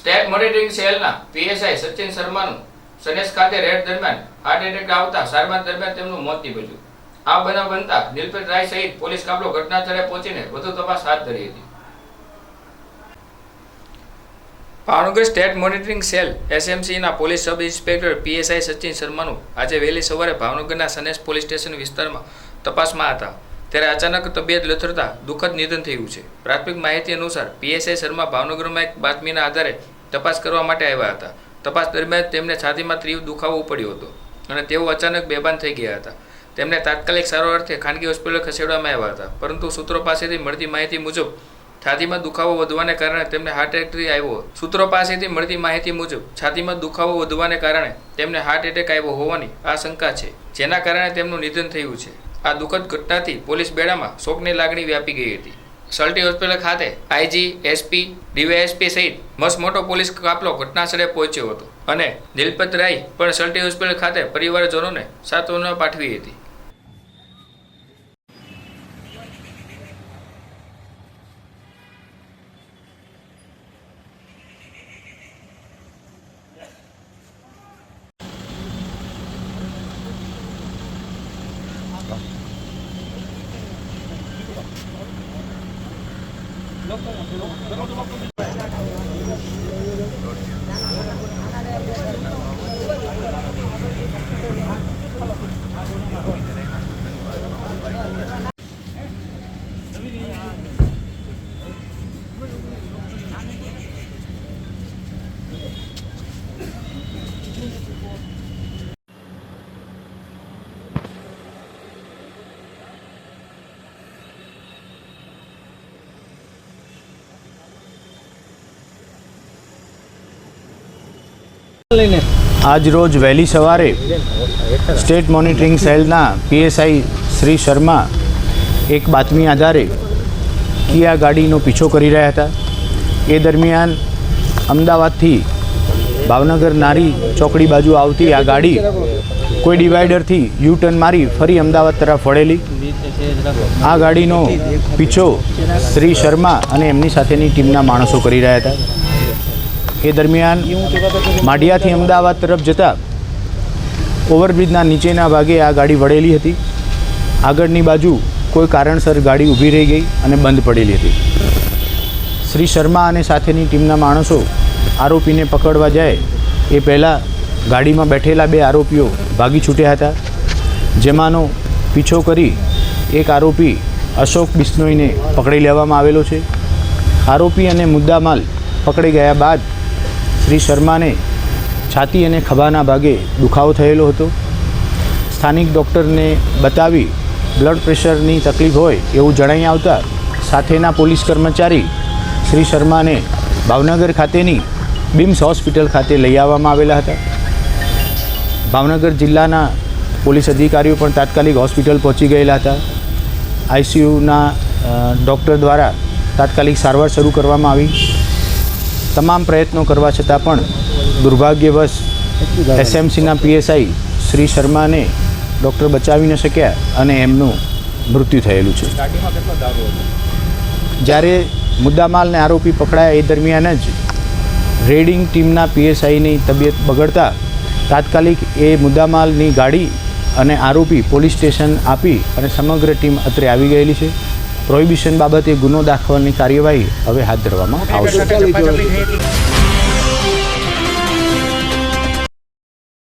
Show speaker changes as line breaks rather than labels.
State monitoring સેલના PSI Sachin શર્માનું સનેશ ખાતે રેડ દરમિયાન હાર્ટ એટેક આવતા સારવાર દરમિયાન તેમનું મોત નીપજ્યું. આ બનાવ બનતા નિલપેટ રાય સહિત પોલીસ કાફલો ઘટના પહોંચીને વધુ તપાસ હાથ ધરી હતી. Bhavnagar state monitoring cell એસએમસીના police sub inspector PSI Sachin શર્માનું આજે વહેલી સવારે ભાવનગરના સનેશ પોલીસ સ્ટેશન વિસ્તારમાં તપાસમાં હતા. ત્યારે અચાનક તબિયત લથડતા દુઃખદ નિધન થયું છે. પ્રાથમિક માહિતી અનુસાર પીએસઆઈ શર્મા ભાવનગરમાં એક બાતમીના આધારે તપાસ કરવા માટે આવ્યા હતા. તપાસ દરમિયાન તેમને છાતીમાં તીવ્ર દુખાવો પડ્યો હતો અને તેઓ અચાનક બેભાન થઈ ગયા હતા. તેમને તાત્કાલિક સારવાર અર્થે ખાનગી હોસ્પિટલ ખસેડવામાં આવ્યા હતા. પરંતુ સૂત્રો પાસેથી મળતી માહિતી મુજબ, છાતીમાં દુખાવો વધવાને કારણે તેમને હાર્ટ એટેક આવ્યો. સૂત્રો પાસેથી મળતી માહિતી મુજબ, છાતીમાં દુખાવો વધવાને કારણે તેમને હાર્ટ એટેક આવ્યો હોવાની આશંકા છે, જેના કારણે તેમનું નિધન થયું છે. આ દુઃખદ ઘટનાથી પોલીસ બેડામાં શોકની લાગણી વ્યાપી ગઈ હતી. સલ્ટી હોસ્પિટલ ખાતે આઈજી એસપી ડીવાયએસપી સહિત મસ્ત મોટો પોલીસ કાફલો ઘટનાસ્થળે પહોંચ્યો હતો અને દિલપત રાય પણ સલ્ટી હોસ્પિટલ ખાતે પરિવારજનોને સાંત્વના પાઠવી હતી. どこも出ろ。
આજ રોજ વહેલી સવારે સ્ટેટ મોનિટરિંગ સેલના પીએસઆઈ શ્રી શર્મા એક બાતમી આધારે કિયા ગાડીનો પીછો કરી રહ્યા હતા. એ દરમિયાન અમદાવાદથી ભાવનગર નારી ચોકડી બાજુ આવતી આ ગાડી કોઈ ડિવાઈડરથી યુ ટર્ન મારી ફરી અમદાવાદ તરફ વળેલી. આ ગાડીનો પીછો શ્રી શર્મા અને એમની સાથેની ટીમના માણસો કરી રહ્યા હતા. એ દરમિયાન માઢિયાથી અમદાવાદ તરફ જતાં ઓવરબ્રિજના નીચેના ભાગે આ ગાડી વળેલી હતી. આગળની બાજુ કોઈ કારણસર ગાડી ઊભી રહી ગઈ અને બંધ પડેલી હતી. શ્રી શર્મા અને સાથેની ટીમના માણસો આરોપીને પકડવા જાય એ પહેલાં ગાડીમાં બેઠેલા બે આરોપીઓ ભાગી છૂટ્યા હતા. જેમાંનો પીછો કરી એક આરોપી અશોક બિસ્નોઈને પકડી લેવામાં આવેલો છે. આરોપી અને મુદ્દામાલ પકડી ગયા બાદ શ્રી શર્માને છાતી અને ખભાના ભાગે દુખાવો થયેલો હતો. સ્થાનિક ડૉક્ટરને બતાવી બ્લડ પ્રેશરની તકલીફ હોય એવું જણાઈ આવતા સાથેના પોલીસ કર્મચારી શ્રી શર્માને ભાવનગર ખાતેની બિમ્સ હોસ્પિટલ ખાતે લઈ આવવામાં આવેલા હતા. ભાવનગર જિલ્લાના પોલીસ અધિકારીઓ પણ તાત્કાલિક હોસ્પિટલ પહોંચી ગયેલા હતા. આઈસીયુના ડૉક્ટર દ્વારા તાત્કાલિક સારવાર શરૂ કરવામાં આવી. તમામ પ્રયત્નો કરવા છતાં પણ દુર્ભાગ્યવશ એસએમસીના પીએસઆઈ શ્રી શર્માને ડૉક્ટર બચાવી ન શક્યા અને એમનું મૃત્યુ થયેલું છે. જ્યારે મુદ્દામાલને આરોપી પકડાયા એ દરમિયાન જ રેડિંગ ટીમના પીએસઆઈની તબિયત બગડતા તાત્કાલિક એ મુદ્દામાલની ગાડી અને આરોપી પોલીસ સ્ટેશન આપી અને સમગ્ર ટીમ અત્રે આવી ગયેલી છે. પ્રોહિબિશન બાબતે ગુનો દાખવવાની કાર્યવાહી હવે હાથ ધરવામાં આવશે.